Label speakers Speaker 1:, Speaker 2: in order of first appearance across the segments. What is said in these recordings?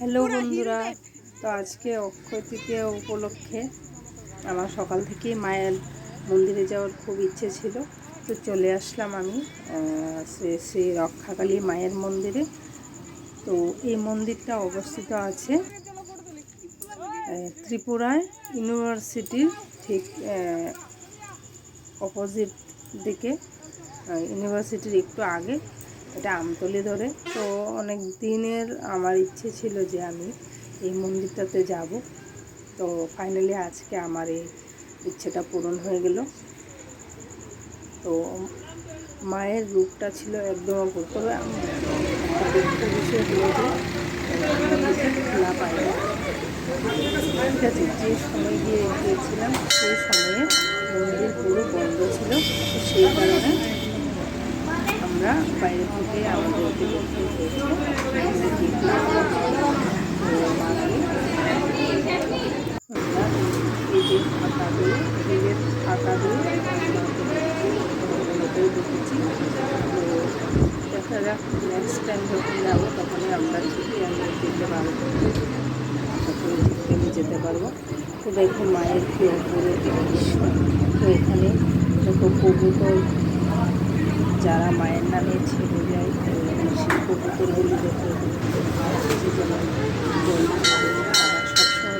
Speaker 1: Hello বন্ধুরা তো আজকে অক্ষয় তৃতীয়া উপলক্ষে আমার সকাল থেকেই মায়ের মন্দিরে যাওয়ার খুব ইচ্ছে ছিল। তো চলে আসলাম আমি শ্রী শ্রী রক্ষাকালী মায়ের মন্দিরে। তো এই মন্দিরটা অবস্থিত আছে ত্রিপুরায় ইউনিভার্সিটির ঠিক অপোজিট দিকে ইউনিভার্সিটির একটু আগে। এটা আমতলি ধরে। তো অনেক দিনের আমার ইচ্ছে ছিল যে আমি এই মন্দিরটাতে যাব। তো ফাইনালি আজকে আমার এই ইচ্ছেটা পূরণ হয়ে গেল। তো মায়ের রূপটা ছিল একদম অপূর্ব। তবে ঠিক আছে, যে সময় গিয়ে গিয়েছিলাম, সেই সময়ে মন্দির পুরো বন্ধ ছিল। সেই কারণে আমরা বাইরে থেকে আমাদেরকে দেখতে খাতা দিয়ে রেলের খাতা দিয়ে তো দেখা যাক নেক্সট টাইম যখন যাব, তখনই আমরা ঠিকই আমরা যেতে পারব। তখন যেতে পারব। তো দেখো মায়ের কি দৃশ্য। তো এখানে দেখো কবুতর যারা মায়ের নামে ছেড়ে যায়
Speaker 2: শিল্প
Speaker 1: পুকুরগুলি যখন হ্যাঁ। সবসময়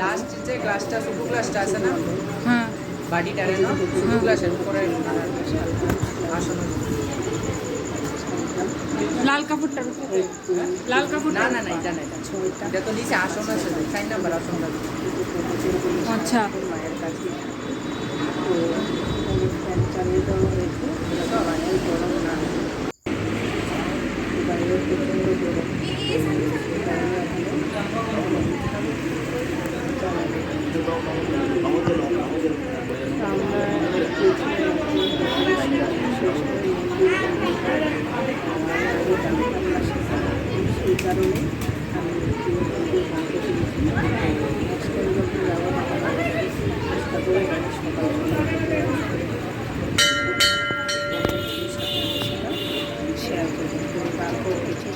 Speaker 2: লাস্ট যে ক্লাসটা শুধু আছে
Speaker 3: হ্যাঁ।
Speaker 2: না বাড়িটারে না শুধু ক্লাসের পরে আসলে।
Speaker 3: লাল কাপড়টার উপরে লাল কাপড়
Speaker 2: না না না এটা না এটা এটা তো নিচে আসন আছে সাইন নাম্বার আসন
Speaker 3: আচ্ছা।
Speaker 1: মায়ের কাছে চালিয়ে দেওয়া হয়েছে এটা মায়ের গরম না বাইরে প্রচণ্ড গরম বাইরে এখনও আমরা সেই কারণে আমি তারপর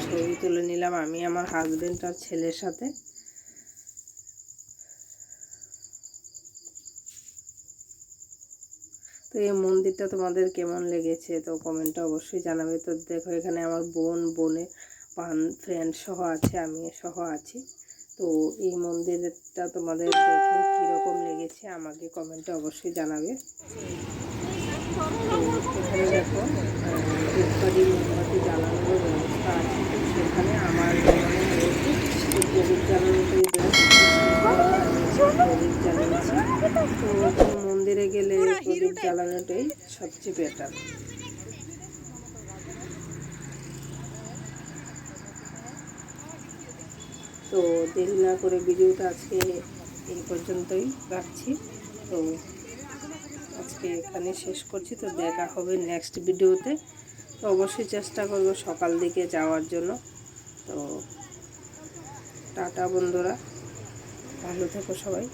Speaker 1: ছবি তুলে নিলাম আমি আমার হাজবেন্ড আর ছেলের সাথে তো এই মন্দিরটা তোমাদের কেমন লেগেছে? তো কমেন্টে অবশ্যই জানাবে। তো দেখো এখানে আমার বোন বোনে পান ফ্রেন্ড সহ আছে আমি সহ আছি। তো এই মন্দিরটা তোমাদের দেখে কীরকম লেগেছে আমাকে কমেন্টে অবশ্যই জানাবে। জ্বালানোর ব্যবস্থা আছে। সেখানে আমার প্রদীপ মন্দিরে গেলে জ্বালানোটাই সবচেয়ে বেটার তো দেরি না করে ভিডিওটা আজকে এই পর্যন্তই রাখছি। তো আজকে এখানে শেষ করছি, তো দেখা হবে নেক্সট ভিডিওতে। তো অবশ্যই চেষ্টা করব সকাল দিকে যাওয়ার জন্য। তো টাটা বন্ধুরা, ভালো থেকো সবাই।